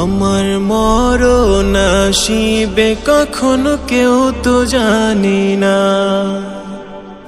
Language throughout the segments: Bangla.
আমার মরণ আসিবে কখনো কেউ তো জানি না।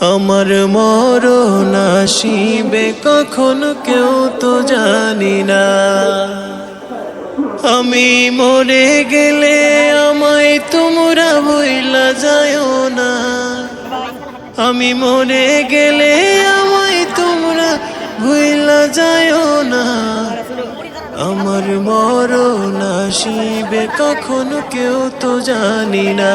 আমার মরণ আসিবে কখনো কেউ তো জানি না। আমি মরে গেলে আমায় তোমরা ভইলা যায় না। আমি মরে গেলে আমায় তোমরা ভুইলা যায় না। আমার মরণ আসিবে কখনো কেউ তো জানি না।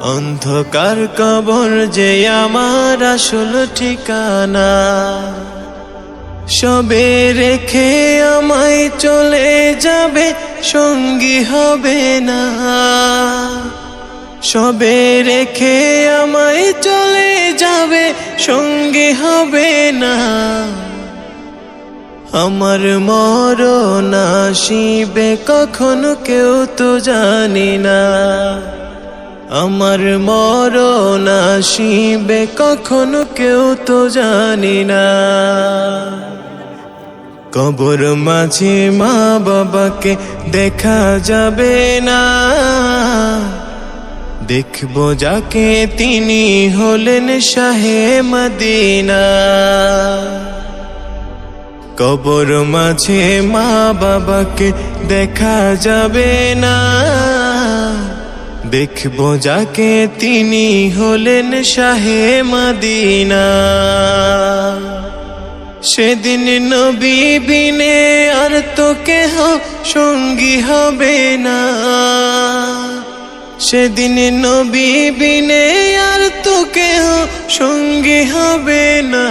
অন্ধকার কবর যে আমার আসল ঠিকানা, সবে রেখে আমায় চলে যাবে, সঙ্গী হবে না। সবে রেখে আমায় চলে যাবে, সঙ্গী হবে না। আমার মরণ আসিবে কখনো কেউ তো জানি না। আমার মরণ আসিবে কখনো কেউ তো জানি না। কবর মাঝে মা বাবাকে দেখা যাবে না। দেখব যাকে তিনি হলেন শাহে মদিনা। কবর মাঝে মা বাবাকে দেখা যাবে না। দেখব যাকে তিনি হলেন শাহে মদিনা। সেদিন নবী বিনে আর তো কেহ সঙ্গী হবে না। সেদিন নবী বিনে আর তো কেহ সঙ্গী হবে না।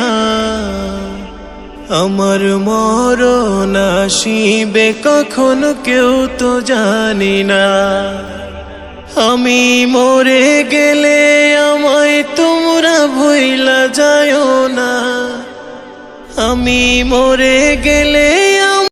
আমার মরণ আসিবে কখনো কেউ তো জানি না। আমি মরে গেলে আমায় তোমরা ভুইলা যায় না। আমি মরে গেলে